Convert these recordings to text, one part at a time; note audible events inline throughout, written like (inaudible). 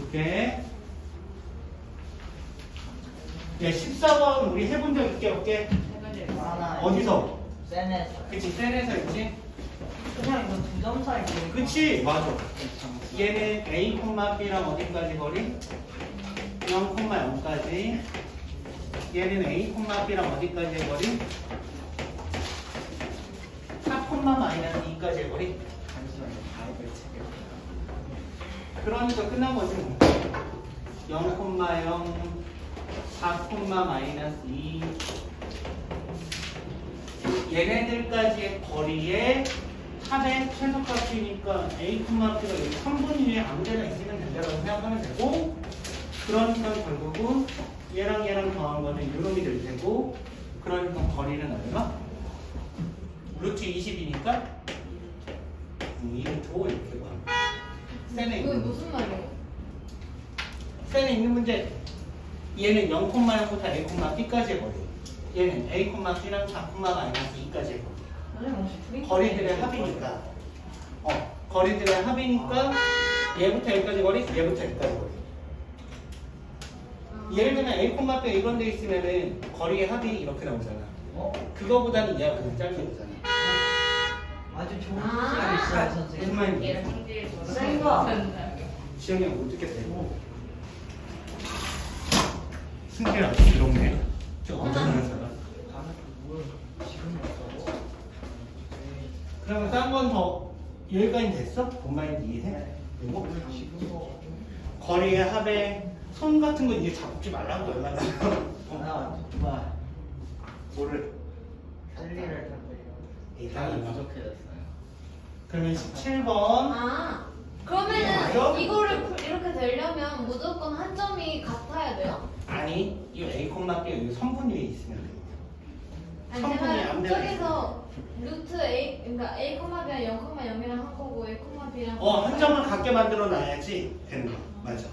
오케이. 야, 14번 우리 해본 적 있게 없게? 하나 어디서? 센에서 그치, 셀에서 있지? 그냥 이거 두 점 차이 그치, 맞아. 얘는 A, B랑 어디까지 거리? 0,0까지. 얘는 A, B랑 어디까지의 거리? 4, 마이너스 2까지의 거리? 그러니까 끝난 거지 뭐. 0,0, 4, 마이너스 2 얘네들까지의 거리의 합의 최소값이니까 A, B가 여기 3분의 2에 아무데나 있으면 된다고 생각하면 되고 그러니까 결국은 얘랑 얘랑 더한 거는 이놈이 될 테고 그러니까 거리는 얼마? 루트 20이니까 음, 이거 줘 이렇게 봐 이거 있는 무슨 말이에요? 쌤에 있는 문제. 얘는 0,0부터 A, B까지의 거리 얘는 A, B랑 4, 마이너스 2까지의 거리 선생님 혹시 프린트 거리들의 합이니까. 어 거리들의 합이니까 얘부터 여기까지 거리 얘부터 여기까지 거리. 예를 들면 A, B 이런 데 있으면은 거리의 합이 이렇게 나오잖아. 어? 그거보다는 얘가 그냥 짧게 오잖아. 아주 좋은 아. 시간 있어요 선생님. 무슨 말인지 지영이 형 어떻게 되고. 승질 아주 부럽네 저 지금 없어 그러면 딴건 더 여기까지 됐어? 뭔 말인지 이해해? 이거? 지금 뭐 거리의 합의 손 같은 거 이제 잡지 말라고 얼마나 하나 정말. 뭐를? 셀리를 잡고 일단 부족해졌어요 그러면 17번. 아 그러면은? 이거를 풀- 이렇게 되려면 무조건 한 점이 같아야 돼요? 아니 이 A, B 여기 선분 위에 있으면 돼 아니 성분이 제가 안 되네. 저기서 루트 A 그러니까 A, B랑 0,0이랑 한 거고 A, B랑 어, 한 점을 갖게 만들어 놔야지 되는 거. 맞아.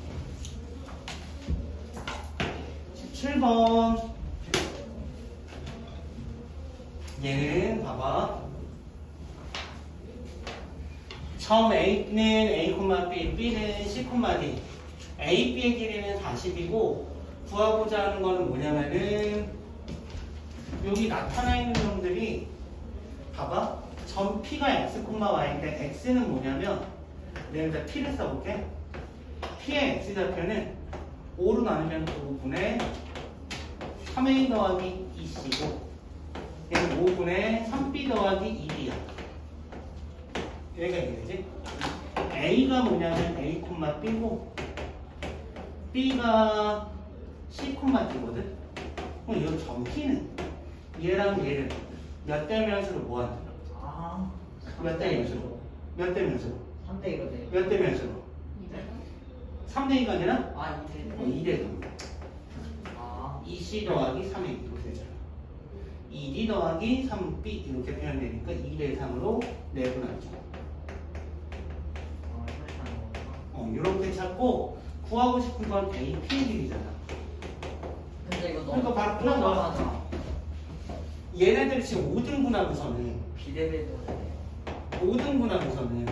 17번. 얘는 봐봐. 처음 A는 A, B, B는 C, D. A, B의 길이는 40이고 구하고자 하는 거는 뭐냐면은 여기 나타나 있는 놈들이 봐봐. 점 P가 X, Y인데 X는 뭐냐면 내가 일단 P를 써볼게. P의 X좌표는 5로 나누면 5분의 3A 더하기 2C고 얘는 5분의 3B 더하기 2B야. 여기가 되지? A가 뭐냐면 A, B고 B가 C, D거든? 그럼 이점 P는 얘랑 얘를 몇대 몇으로 모아놔? 아몇대 몇으로? 몇대 몇으로? 3대 1로 돼요 몇대 몇으로? 3대 2가 아니라 아 어, 2대 2대 3. 아 2C 더하기 3A 이렇게 되잖아. 2D 더하기 3B 이렇게 표현되니까 2대 3으로 내분하죠. 어, 이렇게 찾고 구하고 싶은 건 A, P의 길이잖아. 근데 이거 그러니까 너무 바로 끝난 거야. 얘네들 지금 5등분하고서는 비례배도 돼 5등분하고서는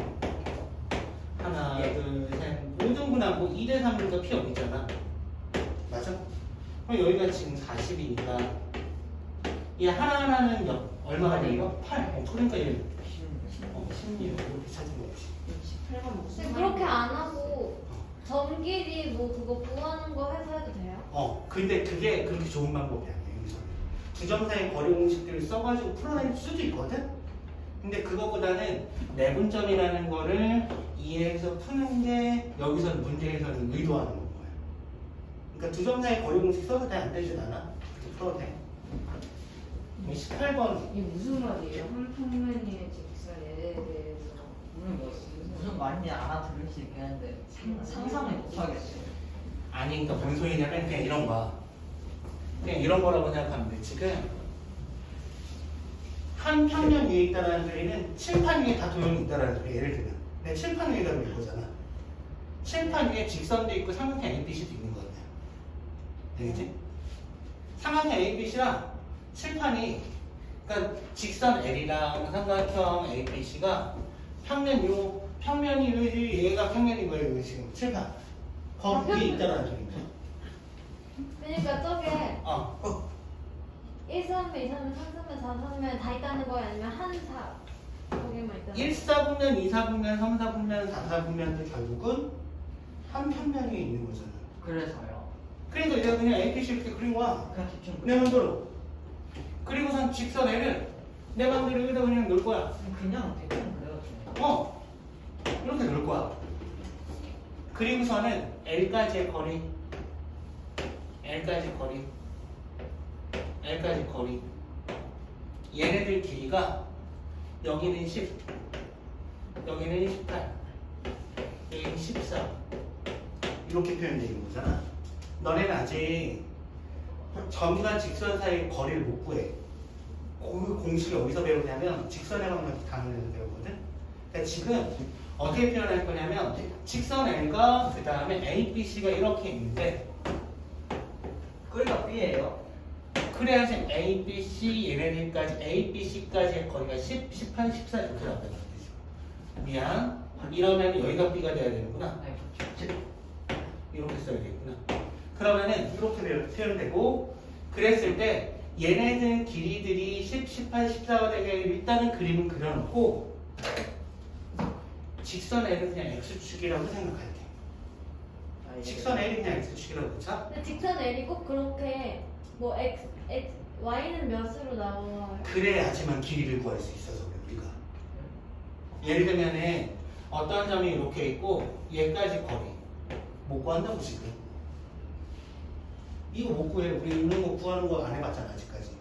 하나, 예. 둘, 셋 5등분하고 2대 3으로 P 있잖아. 맞아? 그럼 여기가 지금 40이니까 얘 하나하나는 몇, 얼마가 돼 이거? 8. 어, 그러니까 얘 10, 어, 16 이렇게 찾은 거지. 18번 근데 그렇게 안 하고 점끼리 뭐 그거 구하는 거 해서 해도 돼요? 어, 근데 그게 그렇게 좋은 방법이 아니야, 여기서는. 두점 사이 거리 공식들을 써가지고 풀어낼 수도 있거든? 근데 그거보다는 내분점이라는 거를 이해해서 푸는 게 여기서는 문제에서는 의도하는 거야. 그러니까 두 점 사이 거리 공식 써도 돼, 안 되진 않아. 그렇게 풀어도 돼. 18번. 이게 무슨 말이에요? 한 평면의 직선에 대해서 뭐 무슨 말인지 알아들을 수 있겠는데 상- 상상을 못하겠어요 아니, 그러니까 뭔 소리냐면 그냥 이런 거야. 그냥 이런 거라고 생각하면 돼. 지금 한 평면 위에 있다는 소리는 칠판 위에 다 도형이 있다는 소리. 예를 들면 내 칠판 위에다 놓은 거잖아. 칠판 위에 직선도 있고 삼각형 ABC도 있는 거야. 되겠지? 삼각형 ABC랑 칠판이 그러니까 직선 L이랑 삼각형 ABC가 평면 요 평면이 얘가 평면인 거예요. 이거 지금 칠판. 거기 위에 있다는 소리입니다. 그러니까 저게 어. 1, 3면, 2, 3면, 3, 3면, 4, 3면 다 있다는 거야? 아니면 한 사, 거기만 있다는 1, 4분면, 2, 4분면, 3, 4분면, 4, 4분면도 결국은 한 평면에 있는 거잖아. 그래서요. 그러니까 내가 그냥 APC 이렇게 그리고 와. 그냥 대충 내 맘대로. 그리고선 직선 L을 내 맘대로 여기다 그냥 넣을 거야. 그냥 대충 그려도 돼요. 어. 이렇게 넣을 거야. 그리고서는 L까지의 거리. L까지 거리. L까지 거리. 얘네들 길이가 여기는 10, 여기는 18, 여기는 14. 이렇게 표현되어 있는 거잖아. 너네는 아직 점과 직선 사이의 거리를 못 구해. 그 공식을 어디서 배우냐면 방정 단원에서 배우거든. 그러니까 지금 어떻게 표현할 거냐면 직선 L과 그 다음에 A, B, C가 이렇게 있는데 그러니까 B예요. 그래야지 A, B, C 얘네들까지 A, B, C까지의 거리가 10, 18, 14 이렇게 나온다는 뜻이죠. 미안. 이러면 여기가 B가 돼야 되는구나. 네, 그렇죠. 이렇게 써야 되겠구나. 그러면은 이렇게 표- 표현되고 그랬을 때 얘네들 길이들이 10, 18, 14가 되게 일단은 그림은 그려놓고 직선 L은 그냥 X축이라고 생각할게. 직선 L이 그냥 X축이라고 그쵸? 근데 직선 L이 꼭 그렇게 뭐 X, X, Y는 몇으로 나와요? 그래야지만 길이를 구할 수 있어서 그래 우리가. 예를 들면은 어떤 점이 이렇게 있고 얘까지 거리 못 구한다고 지금. 이거 못 구해. 우리 있는 거 구하는 거 안 해봤잖아 아직까지.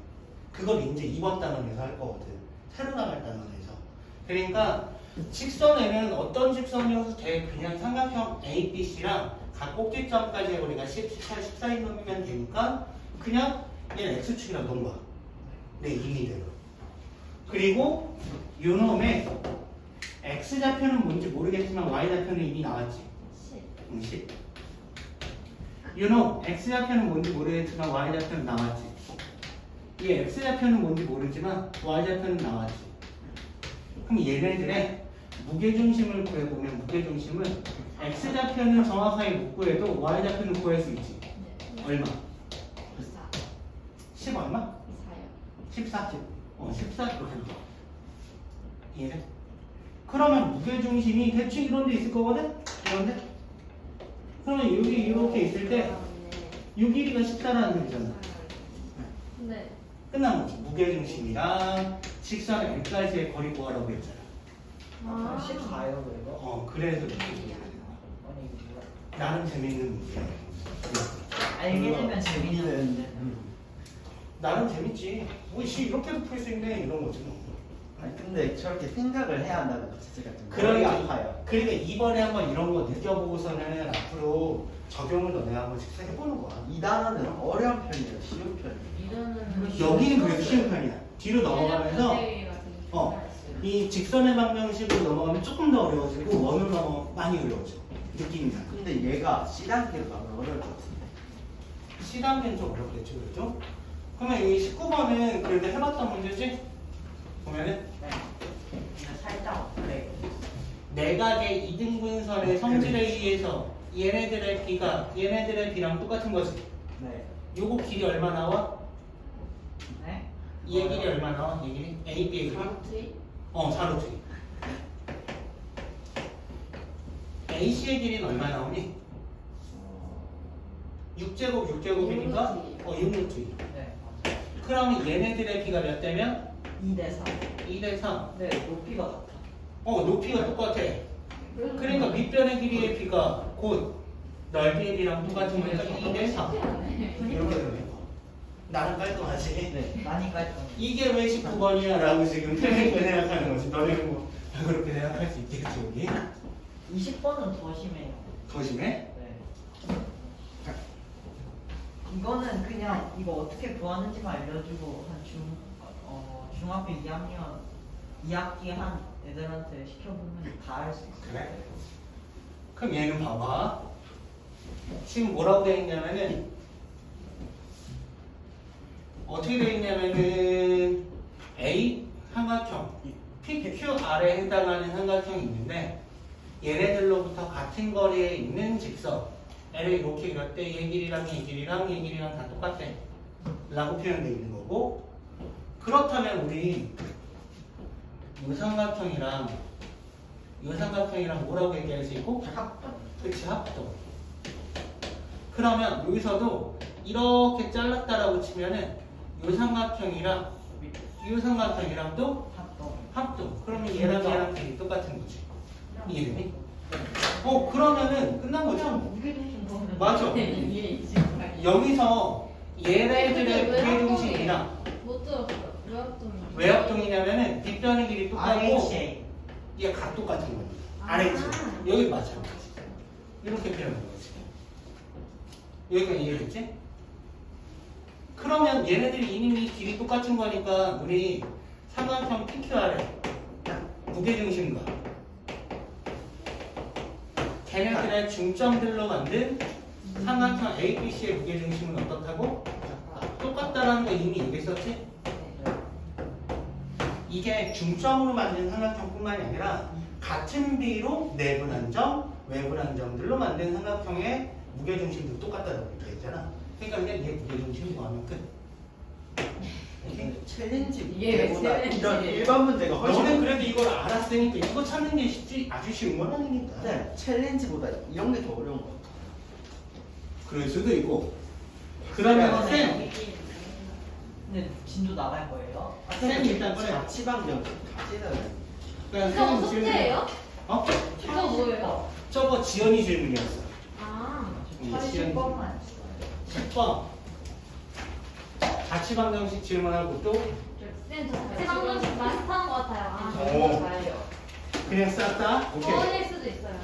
그걸 이제 이번 단원에서 할 거거든. 새로 나갈 단원에서. 그러니까 직선에는 어떤 직선이어도 돼. 그냥 삼각형 A, B, C랑 각 꼭지점까지의 거리가 10, 18, 14인 놈이면 되니까 그냥 얘는 X축이랑 놓은. 내 임의대로. 그리고 요 놈의 X좌표는 뭔지 모르겠지만 Y좌표는 이미 나왔지. 10. 응, 10. 요 놈 X좌표는 뭔지 모르겠지만 Y좌표는 나왔지. 이 X좌표는 뭔지 모르지만 Y좌표는 나왔지. 그럼 얘네들의 무게중심을 구해보면 무게중심은 X좌표는 정확하게 못 구해도 Y좌표는 구할 수 있지. 얼마? 4. 10 얼마? 4요. 14. 어, 14 이렇게 돼. 이해돼? 그러면 무게중심이 대충 이런 데 있을 거거든? 이런데? 그러면 여기 이렇게 있을 때이 길이가 14라는 얘기잖아. 네. 끝난 거지. 무게중심이랑 직선 L까지의 거리 구하라고 했잖아. 아, 14예요, 그리고? 어, 그래서 이렇게 구해야 되는 거야. 아니, 이거 뭐야. 나름 재밌는 문제야. 알게 되면 재밌는데. 나름 재밌지. 뭐, 씨, 이렇게도 풀 수 있네. 이런 거지. 뭐. 아니 근데 저렇게 생각을 해야 한다는 거 자체가 좀 그러니 머리가 아파요. 그러니까 이번에 한번 이런 거 느껴보고서는 앞으로 적용을 너네 한 번씩 해보는 거야. 이 단어는 어려운 편이에요, 쉬운 편이에요. 이거는 여기는 그래도 쉬운 편이야. 뒤로 넘어가면서 어, 이 직선의 방정식으로 넘어가면 조금 더 어려워지고 원으로 넘어가면 많이 어려워져. 느낌이 나. 근데 얘가 C 단계로 가면 어려울 것 같은데. 시간은 좀 어렵겠죠, 그렇죠? 그러면 이 19번은 그래도 해봤던 문제지? 보면은 네. 살짝 그래. 내각의 이등분선의 성질에 의해서 얘네들의 비가 얘네들의 비랑 똑같은 거지. 네. 요거 길이 얼마 나와? 네? 얘 길이 얼마 나와? 얘 길이? A, B의 길이? 맞지? 어, 4루트. AC의 길이는 얼마 나오니? 6제곱, 6제곱이니까 어, 6루트. 네, 맞아요. 그러면 얘네들의 비가 몇 대면? 2대 3. 2대 3. 네, 높이가 같아. 어, 높이가 똑같아. 그러니까 밑변의 길이의 비가 곧 넓이의 비랑 똑같은 거니까 2대 3. 이렇게 거. 나는 깔끔하지? 네, 많이 깔끔. 이게 왜 19번이야? 라고 지금 (laughs) 생각하는 거지. 너네는 뭐 그렇게 생각할 수 있겠지, 여기? 20번은 더 심해요. 더 심해? 네. 이거는 그냥 이거 어떻게 구하는지만 알려주고 한 중, 어, 중학교 2학년 2학기 한 애들한테 시켜보면 다 할 수 있어요. 그래? 그럼 얘는 봐봐. 지금 뭐라고 되어 있냐면은 어떻게 되어 있냐면은 A 삼각형 PQR에 해당하는 삼각형이 있는데 얘네들로부터 같은 거리에 있는 직선 L을 이렇게 이럴 때 얘 길이랑 얘 길이랑 얘 길이랑 다 똑같대 라고 표현되어 있는 거고 그렇다면 우리 요삼각형이랑 요삼각형이랑 뭐라고 얘기할 수 있고? 합동. 그치 합동 그러면 여기서도 이렇게 잘랐다라고 치면은 요 삼각형이랑 요 삼각형이랑 또 합동. 합동 그러면 얘랑 얘랑 되게 똑같은 거지 이해되니? 어 그러면 끝난 거죠? 맞아 (laughs) 여기서 얘네들의 근데 왜 무게중심이랑 못 들었어. 왜 합동이? 왜 합동이냐면은 뒷변의 길이 똑같고 RHA. 얘 각 똑같은 거야 아. 알았지? 여기 마찬가지 이렇게 표현한 거지 여기까지 이해됐지? 그러면 얘네들이 이미 길이 똑같은 거니까 우리 삼각형 PQR의 무게중심과 걔네들의 중점들로 만든 삼각형 ABC의 무게중심은 어떻다고? 똑같다라는 거 이미 얘기했었지? 이게 중점으로 만든 삼각형뿐만이 아니라 같은 비로 외부 난점들로 만든 삼각형의 무게중심도 똑같다고 얘기했잖아. 그러니까 그냥 얘 무게중심 구하면 끝. 오케이? 챌린지 이게 왜 문제보다 챌린지? 이런 일반 문제가 훨씬 너는 그래도 이걸 알았으니까 이거 찾는 게 쉽지 아주 쉬운 건 아니니까. 네, 챌린지보다 이런 게 더 어려운 것 같아. 그럴 수도 있고. 그러면 쌤, 근데 진도 나갈 거예요? 쌤 일단 꺼내. 자취방정 다시는 그냥 이거 쌤 질문. 숙제예요? 어? 이거 뭐예요? 저거 지연이 질문이었어. 아. 음, 지연이. 10번. 자취방정식 질문하고 또 쌤, 저 자취방정식 마스터한 것 같아요. 아. 오. 잘요. 그냥 쌌다. 오케이. 어울릴 수도 있어요.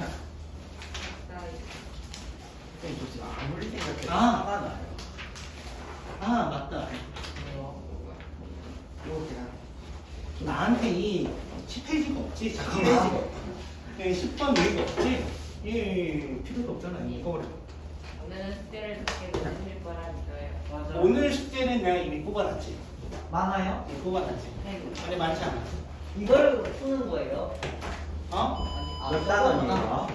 쌤, 저 지금 아무리 생각해도 아. 화가 나요. 아 맞다. 이렇게 한 나한테 이 10페이지가 없지. 잠깐만. 예, 10번 여기가 없지. 예, 필요도 없잖아. 이거 버려. 오늘은 숙제를 적게 내주실 거라니까요. 맞아. 오늘 숙제는 내가 이미 뽑아놨지. 많아요? 예, 뽑아놨지. 네. 근데 많지 않아. 이걸 푸는 거예요? 어? 아, 몇 단원이에요?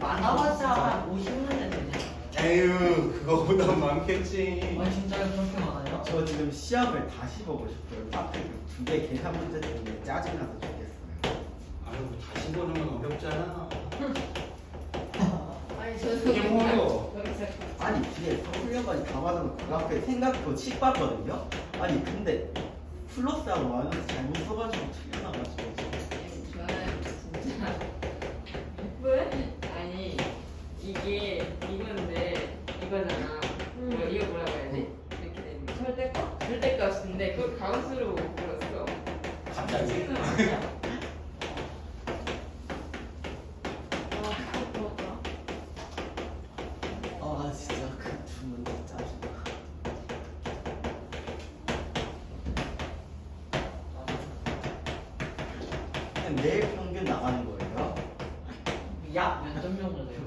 많아봤자 한 50문제 되냐? 에휴, 그거보다 많겠지. 아 진짜요? 그렇게 많아요? 저 지금 시험을 다시 보고 싶어요. 두개 계산 문제 때문에 짜증나서 죽겠어요. (laughs) 아유, 다시 보는 건 어렵잖아. 그게 뭐예요? 아니 뒤에 훈련까지 다 받아놓고 그 앞에 생각도 칩 봤거든요. 아니 근데 플러스하고 마이너스 잘못 써가지고 틀려나가지고 저는 진짜 왜? 아니 이게 이건데 이거잖아. 음. 뭐 이거 뭐라고 해야지? 이렇게 되는 거. 절대값? 절대값인데 그걸 가운수로 못 풀었어. 갑자기. 치는 아니야? 아, 그렇다. 아 진짜 그두 문제 짜증나. 그냥 내일 평균 나가는 거예요? 약몇 점 정도 돼요?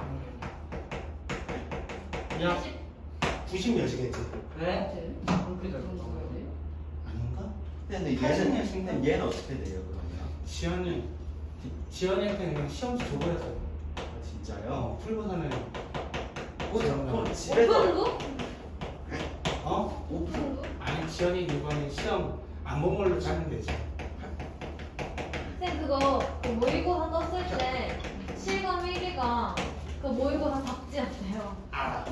야, 90 몇이겠지? 그래? 그렇게 될 건가? 아닌가? 근데 얘는 근데 얘는 어떻게 돼요 그러면? 지연이, 지연이한테 그냥 시험지 줘버렸어. 아, 진짜요? 어, 풀고서는. 어, 그럼 집에서 오픈도? 어? 오픈도? 아니, 지연이 이번에 시험 안 본 걸로 짜면 되지. 쌤 그거 그 모의고사 떴을 때 실감 1위가 그 모의고사 답지 않나요? 알아.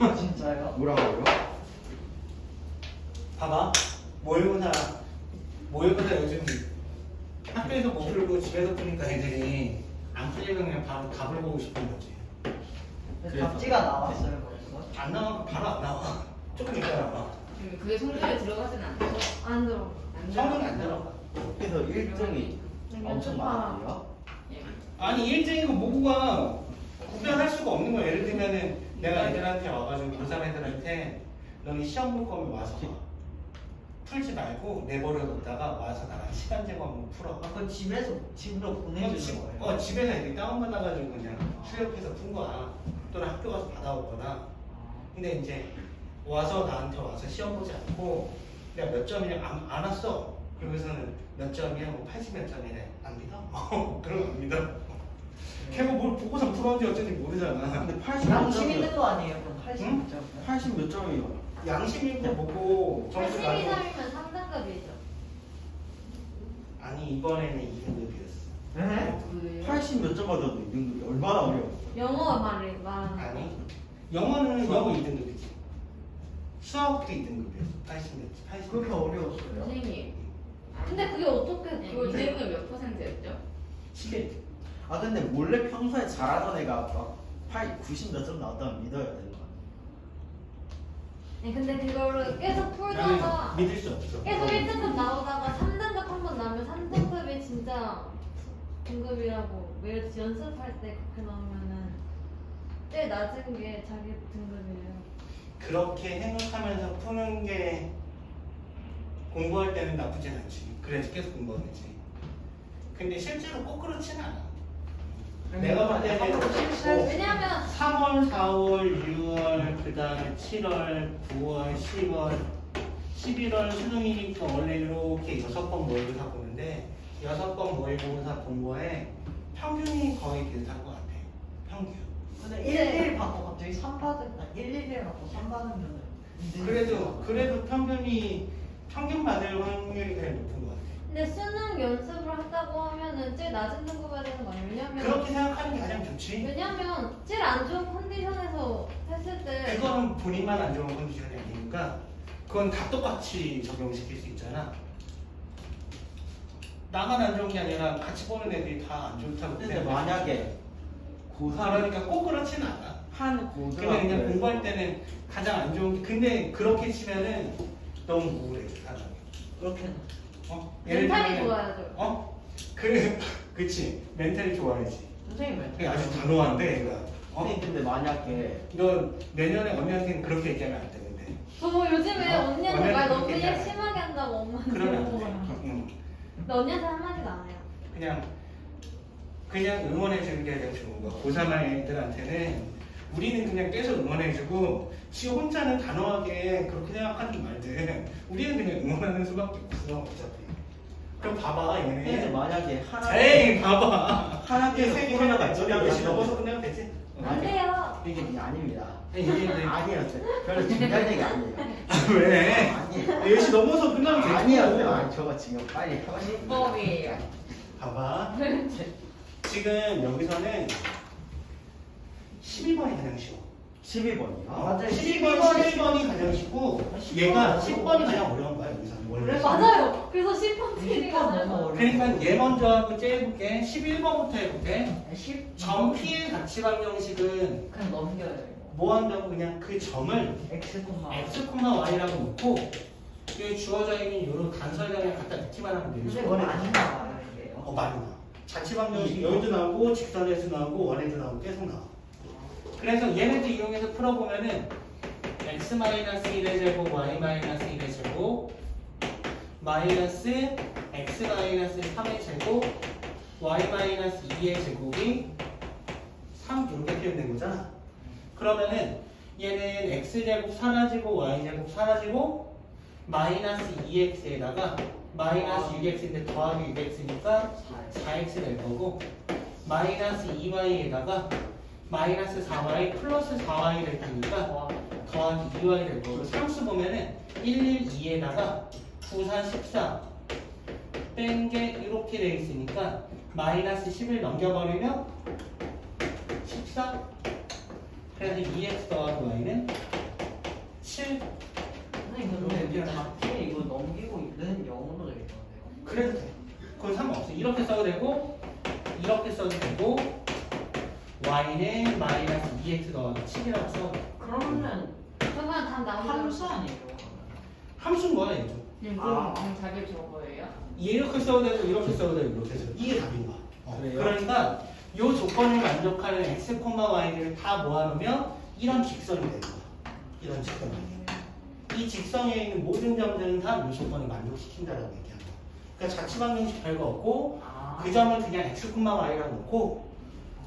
아, (laughs) 진짜요? 뭐라고요? 봐봐. 모의고사, 모의고사 요즘 학교에서 못 풀고 집에서 푸니까 애들이 안 풀리면 그냥 바로 답을 보고 싶은 거지. 답지가 나왔어요 벌써? 안 나와, 바로 안 나와. (laughs) 조금 이따 나와. 음, 그게 성적에 들어가진 않죠? 안 들어. 안 성적이. 안 들어가. 그래서 1등이 내가 엄청 좀 많아요? 예. 아니 1등이고 모구가 구별할 수가 없는 거야. 예를 들면은 내가 애들한테 와가지고 고3 애들한테 너네 시험 볼 거면 와서 봐. 풀지 말고 내버려 뒀다가 와서 나랑 시간 제거 한번 풀어. 아, 그 집에서 집으로 보내주는 집, 거예요? 어, 집에서 애들이 다운받아가지고 그냥 출력해서 푼 거야. 또는 학교 가서 받아오거나. 근데 이제 와서 나한테 와서 시험 보지 않고 내가 몇 점이냐 안, 안 왔어. 그러고서는 몇 점이야? 뭐 80 몇 점이래. 안 믿어? (laughs) 그럼 안 믿어. 걔가 뭘 보고서 풀어? 건지 어쩐지 모르잖아. 근데 80 양심 몇 있는? 거 아니에요? 그럼 80 응? 몇 점? 80 몇 점이요? 양심있고 보고 점수 82 나도 점이면 3등급이죠. 아니 이번에는 2등급이었어. 네? 그래요? 80몇 점 받아도 2등급이 얼마나 어려웠어? 영어 말을 말하는 거. 아니 영어는 영어 2등급이지. 수학도 2등급이었어. 80몇 80. 그렇게 어려웠어요? 선생님 근데 그게 어떻게 네, 그걸 내 이등급 몇 퍼센트였죠? 11. 아 근데 원래 평소에 잘하던 애가 막 8, 90 몇 점 나왔다면 믿어야 아니야? 네, 근데 그거를 계속 풀다가 믿을 수 없어. 계속 1등급 나오다가 3등급 한 번 나오면 3등급이 진짜 등급이라고 예를 들어 연습할 때 그렇게 나오면은 제일 낮은 게 자기 등급이에요. 그렇게 생각하면서 푸는 게 공부할 때는 나쁘진 않지. 그래서 계속 공부하는 거지. 근데 실제로 꼭 그렇지는 않아. 내가 볼 때는 한번 실수할 뭐 왜냐면 3월, 4월, 6월, 그 다음에 7월, 9월, 10월, 11월 수능이니까 원래 이렇게 여섯 번 모의고사 보는데 여섯 번 모의고사 본 거에 평균이 거의 비슷한 것 같아. 평균. 근데 111 받고 갑자기 3 받은, 아 111 받고 3 받으면은 그래도 그래도 평균이 평균 받을 확률이 제일 높은 것 같아. 근데 수능 연습을 한다고 하면은 제일 낮은 등급 해야 되는 거 아니에요? 왜냐면 그렇게 생각하는 게 가장 좋지. 왜냐면 제일 안 좋은 컨디션에서 했을 때 그거는 본인만 안 좋은 컨디션이 아니니까 그건 다 똑같이 적용시킬 수 있잖아. 나만 안 좋은 게 아니라 같이 보는 애들이 다 안 좋다고 근데 생각해. 만약에 고3 그러니까 꼭 그렇지는 않아. 한 근데 그냥 공부할 때는 가장 안 좋은 게 근데 그렇게 치면은 너무 우울해 사람이. 그렇게 어? 멘탈이 좋아야죠. 어? 그 (laughs) 그치 멘탈이 좋아야지. 선생님 왜? 그게 아주 단호한데 얘가. 어? 선생님 근데 만약에 너 내년에 언니한테는 그렇게 얘기하면 안 되는데. 저뭐 요즘에 어? 언니한테 말 너무 그렇게 심하게 한다고 엄마한테 그러면 안 돼. 물어봐요. 응. 근데 언니한테 한마디도 안 해요. 그냥 그냥 응원해 주는 게 가장 좋은 거. 고3 애들한테는 우리는 그냥 계속 응원해주고 지 혼자는 단호하게 그렇게 생각하는 말들 우리는 그냥 응원하는 수밖에 없어 어차피. 그럼 봐봐 얘네. 만약에 한 학기 에이 봐봐. 한 학기에서 이게 코로나가 세계가 있잖아 넘어서 끝내면 되지. 안 돼요. 이게 아닙니다 이게 아니었어요 별로 중요한 얘기 아니에요 왜? 아니에요 10시 넘어서 끝나면 되지. 아니었어요 아니 저거 지금 빨리 하고 싶은 법이에요. 봐봐. (laughs) 지금 여기서는 12번이 가장 쉬워. 12번이요? 맞아요. 12번, 11번이 가장 쉽고 얘가 10번이 가장 어려운 거야 여기서는 원래. 그래, 맞아요. 그래서 10번 10번 틀리가 너무 나요. 어려워. 그러니까 얘 먼저 하고 째볼게. 11번부터 해볼게. 10 점피의 가치 방정식은 그냥 넘겨요. 뭐 한다고 그냥 그 점을 X 콤마 x, y라고 놓고 여기 주어져 있는 이런 단서에다 갖다 넣기만 하면 돼요. 근데 이거 많이 나와요 이게 어 많이 나와. 자치 방 정식 여기도 나오고 직선에서 나오고 원에도 나오고 계속 나와. 그래서 얘네들 이용해서 풀어보면은 x 마이너스 1의 제곱 y 마이너스 1의 제곱 마이너스 x 마이너스 3의 제곱 y 마이너스 2의 제곱이 3 이렇게 표현된 거잖아. 그러면은 얘는 x 제곱 사라지고 y 제곱 사라지고 마이너스 2x에다가 마이너스 6x인데 더하기 6x니까 4x 될 거고 마이너스 2y에다가 마이너스 4y 플러스 4y 될 테니까 더하기 2y 될 거고. 상수 보면은 1, 1, 2에다가 9, 4, 14 뺀 게 이렇게 돼 있으니까 마이너스 10을 넘겨버리면 14 그래서 2x 더하기 y는 7 선생님 근데 이게 답지에 이거 넘기고 있는 영어로 될 건데요. 그래도 돼. 그건 상관없어. 이렇게 써도 되고 이렇게 써도 되고 y는 마이너스 2x 더하기 7이라고 써도 돼 그러면 그러면 답 나오죠. 함수 아니에요? 함수인 거야 얘도 님 그럼 아. 답이 저거예요? 이렇게 써도 되고 이렇게 써도 되고 이렇게 써도 되고 이게 답인 거야 어, 그래요? 그러니까 이 조건을 만족하는 x, y를 다 모아놓으면 이런 직선이 되는 거야 이런 직선이 이 직선에 있는 모든 점들은 다 이 조건을 만족시킨다라고 얘기하는 거야 그러니까 자취방정식 별거 없고 아 그 점을 그냥 x, y라고 놓고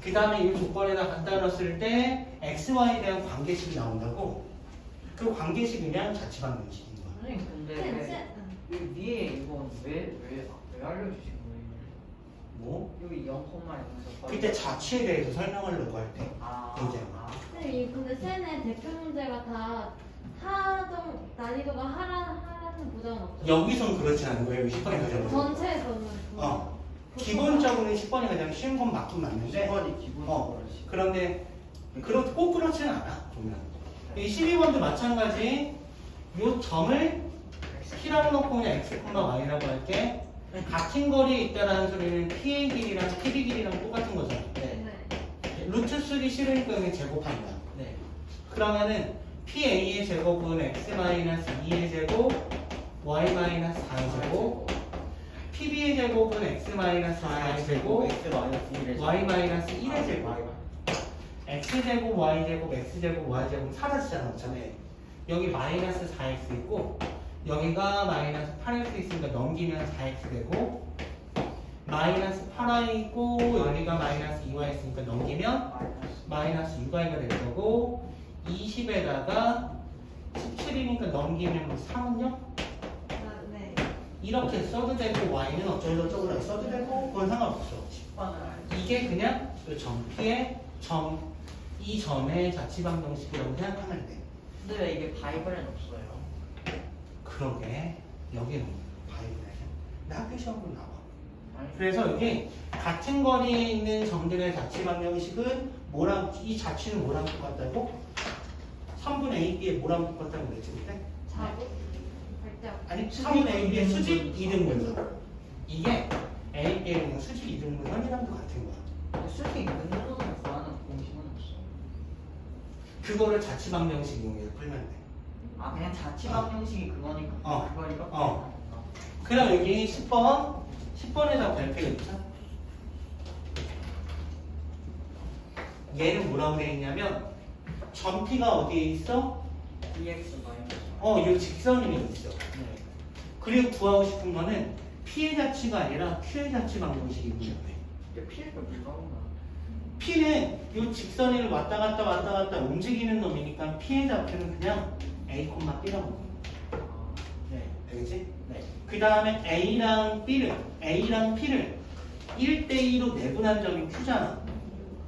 그 다음에 이 조건에다 갖다 넣었을 때 x, y에 대한 관계식이 나온다고 그 관계식이 그냥 자취방정식인 거야 선생님 근데 네, 왜, 이 위에 이건 왜왜 왜 알려주신 거예요? 뭐? 여기 0콤마 그때 자취에 대해서 설명하려고 할 때. 아, 이제. 아, 선생님 근데 쌤의 대표 문제가 다 하정 난이도가 하라는 하라는 보장은 없죠. 여기선 그렇지 않은 거예요. 10번에 가장. 전체에서는 어. 기본적으로는 10번이 가장 쉬운 건 맞긴 맞는데 10번이 기본적으로 어. 그런데 그렇 꼭 그렇지는 않아 보면 이 12번도 마찬가지 요 점을 P라고 놓고 그냥 X, Y라고 할게 같은 거리에 있다라는 소리는 P의 길이랑 PB 길이랑 똑같은 거잖아 네, 네. 루트 3 싫으니까 그냥 제곱한 거야 네. 그러면은 PA의 제곱은 X-2의 제곱 Y-4의 제곱 PB의 제곱은 X-4의 제곱 X 마이너스 1의 Y-1의 제곱 x제곱, y제곱, x제곱, y제곱 사라지잖아, 어차피. 여기 마이너스 4x 있고, 여기가 마이너스 8x 있으니까 넘기면 4x 되고, 마이너스 8y 있고, 여기가 마이너스 2y 있으니까 넘기면 마이너스 6y가 될 거고, 20에다가 17이니까 넘기면 뭐 3은요? 이렇게 써도 되고, y는 어쩌고 저쩌고 써도 되고, 그건 상관없어. 10번을 알지. 이게 그냥 그 점피의 점, 이 점의 자취방정식이라고 생각하면 돼. 근데 왜 이게 바이블엔 없어요? 그러게 여기는 바이블에 나 학교 시험으로 나와. 아니, 그래서 여기 같은 거리에 있는 점들의 자취방정식은 뭐랑 이 자취는 뭐랑 똑같다고? 3분의 AB의 뭐랑 똑같다고 그랬지 그때? 자고. 아니 3분의 AB의 수직 이등분선. 이게 AB의 그냥 수직 이등분선이랑도 같은 거야. 있는 놈을 구하는 공식은 없어. 그거를 자취방정식 이용해서 풀면 돼. 아 그냥 자취방 형식이 그거니까 어. 그걸 이렇게 어. 그럼 여기 10번, 10번에다 발표 있죠? 얘는 뭐라고 되어 있냐면 점피가 어디에 있어? EX 어, 이 직선이 있어. 네. 그리고 구하고 싶은 거는 P의 자치가 아니라 Q의 자치 방정식이고요. 근데 피해가 불가능한 P는 이 직선을 왔다 갔다 왔다 갔다 움직이는 놈이니까 P의 좌표는 그냥 A, B라고 해. 아, 네. 알겠지? 네. 그 다음에 A랑 B를, A랑 P를 1대2로 내분한 점이 Q잖아.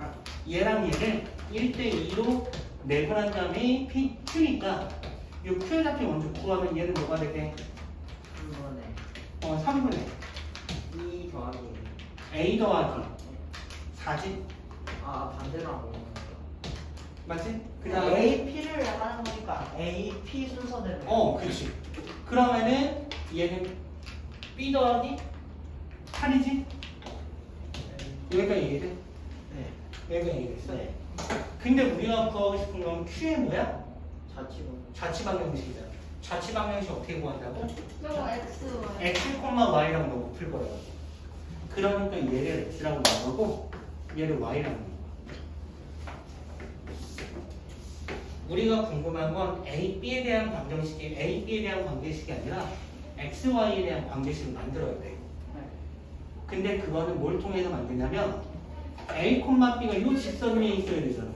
아, 얘랑 얘를 1대2로 내분한 점이 P, Q니까 이 Q의 좌표 먼저 구하면 얘는 뭐가 되게? 그거네. 어, 3분의 2 더하기 A 더하기 4지? 아 반대로 하고 있는 맞지? 그 거야. 다음에 A, P를 하는 거니까 A, P 순서대로. 어, 그렇지. 그러면은 얘는 B 더하기 8이지? 여기까지 이해돼? 네. 여기까지 이해됐어? 네. 근데 우리가 구하고 싶은 건 Q의 뭐야? 자취방. 자취방정식이잖아. 자취방정식 어떻게 구한다고? 저거 X, Y. x, y랑 넣고 풀 거예요. 그러니까 얘를 x라고 나오고 얘를 y라고 나와. 우리가 궁금한 건 a, b에 대한 방정식이 a, b에 대한 관계식이 아니라 x, y에 대한 관계식을 만들어야 돼. 네. 근데 그거는 뭘 통해서 만드냐면 a, b가 이 직선 위에 있어야 되잖아.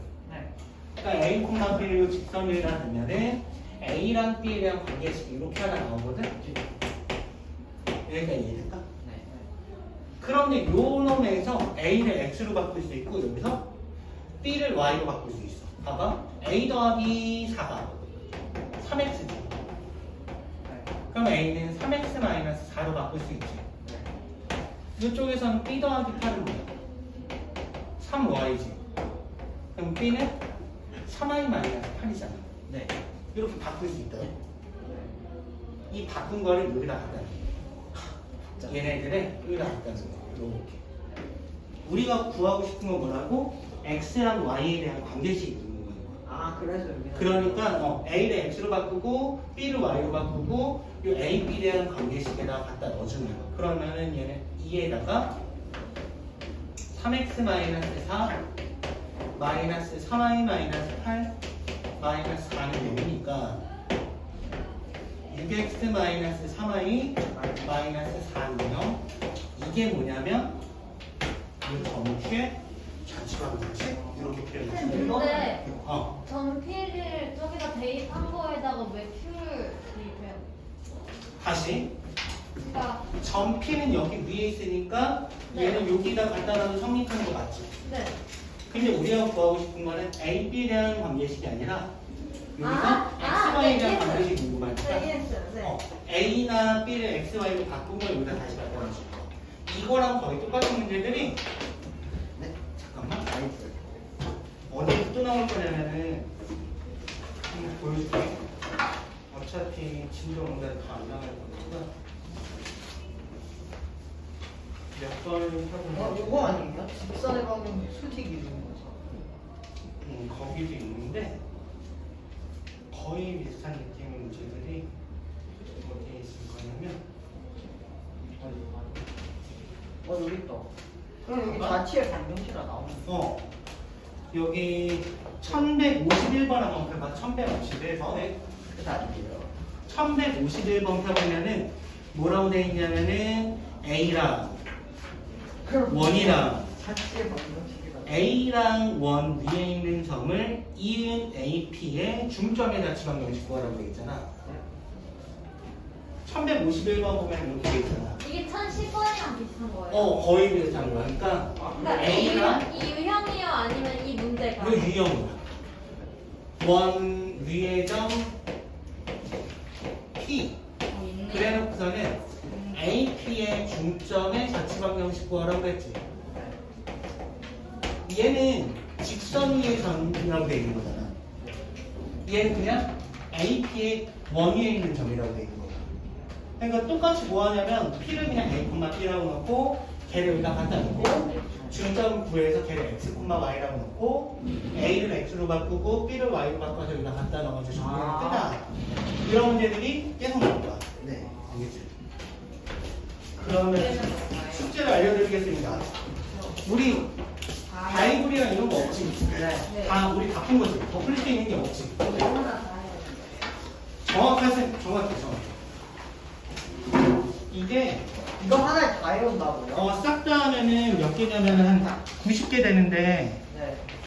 네. 그러니까 A, B를 이 직선 위에다 두면은 A랑 B에 대한 관계식이 이렇게 하나 나오거든? 여기가 이해될까? 네. 그런데 요 놈에서 A를 X로 바꿀 수 있고 여기서 B를 Y로 바꿀 수 있어. 봐봐. A 더하기 4가 3X지. 네. 그럼 A는 3X-4로 바꿀 수 있지. 이쪽에서는 B 더하기 8은 뭐야? 3Y지. 그럼 B는 3i-8이잖아. 네. 이렇게 바꿀 수 있다. 이 바꾼 거를 여기다 갖다 놔. 얘네들을 여기다 갖다 놔. 이렇게. 우리가 구하고 싶은 건 뭐라고? x랑 y에 대한 관계식이 있는 거예요. 아 그래서 여기. 그러니까 어, a를 x로 바꾸고 b를 y로 바꾸고 이 a, b에 대한 관계식에다 갖다 넣어주는 거야. 그러면은 얘는 2에다가 3x-4 마이너스 3i 마이너스 8 마이너스 4는 0이니까 6x 마이너스 3i 마이너스 4는 0 이게 뭐냐면 이 점수의 자취방정식 이렇게 표현했어요. 근데 어, 전피를 저기다 대입한 거에다가 왜 Q를 대입해요? 다시 그러니까 점 P는 여기 위에 있으니까 네. 얘는 여기다 갖다 놔도 성립하는 거 맞지? 네. 근데 우리가 구하고 싶은 거는 A, B에 대한 관계식이 아니라 여기서 아, 아, X, Y에 대한 네, 관계식이 네, 궁금하니까 이해했어요. 네. 어, A나 B를 X, Y로 바꾼 걸 여기다 다시 놔줄 거 이거랑 거의 똑같은 문제들이 네. 잠깐만 나이스. 어디서 또 나올 거냐면은 한번 보여줄게 어차피 진도 응답 다안 나갈 거니까 몇 번을 어, 하고 이거 아니에요? 직선의 방향 수직 이런 거죠. 음, 거기도 있는데 거의 비슷한 느낌의 문제들이 어디에 있을 거냐면 어 여기 있다. 그럼 여기 자취의 방정식이라 나오는 거. 어 여기 1151번 한번 펴봐 1151번 네. 그게 아니에요. 1151번 펴보면은 뭐라고 돼 있냐면은 A랑 원이랑. A랑 원 위에 있는 점을 이은 AP의 중점의 자취방 정식 구하라고 돼 있잖아 1151번 보면 이렇게 돼 있잖아 이게 1010번이랑 비슷한 거예요. 어 거의 비슷한 거야 그러니까 그러니까 이 A랑 유형, 이 유형이요 아니면 이 문제가? 이거 유형이야 원 위의 점 P 어, 있네. 그래놓고서는 AP의 중점의 자취방정식 구하라고 했지. 얘는 직선 위의 점이라고 돼 있는 거잖아. 얘는 그냥 AP의 원 위에 있는 점이라고 돼 있는 거야. 그러니까 똑같이 뭐 하냐면 P를 그냥 A, B라고 넣고 걔를 여기다 갖다 놓고 중점 구해서 걔를 X, Y라고 넣고 A를 X로 바꾸고 B를 Y로 바꿔서 여기다 갖다 넣어서 정리를 아. 뜨다. 이런 문제들이 계속 나올 거야. 네. 알겠지? 그러면 숙제를 알려드리겠습니다. 우리 다이브리랑 이런 거 없지? 네. 다 우리 다푼 거지. 더 풀릴 수 있는 게 없지. 수 정확해 정확해. 이게 이거 하나에 다 해온다고요? 어, 싹 다 하면은 몇 개냐면은 한 90개 되는데 네.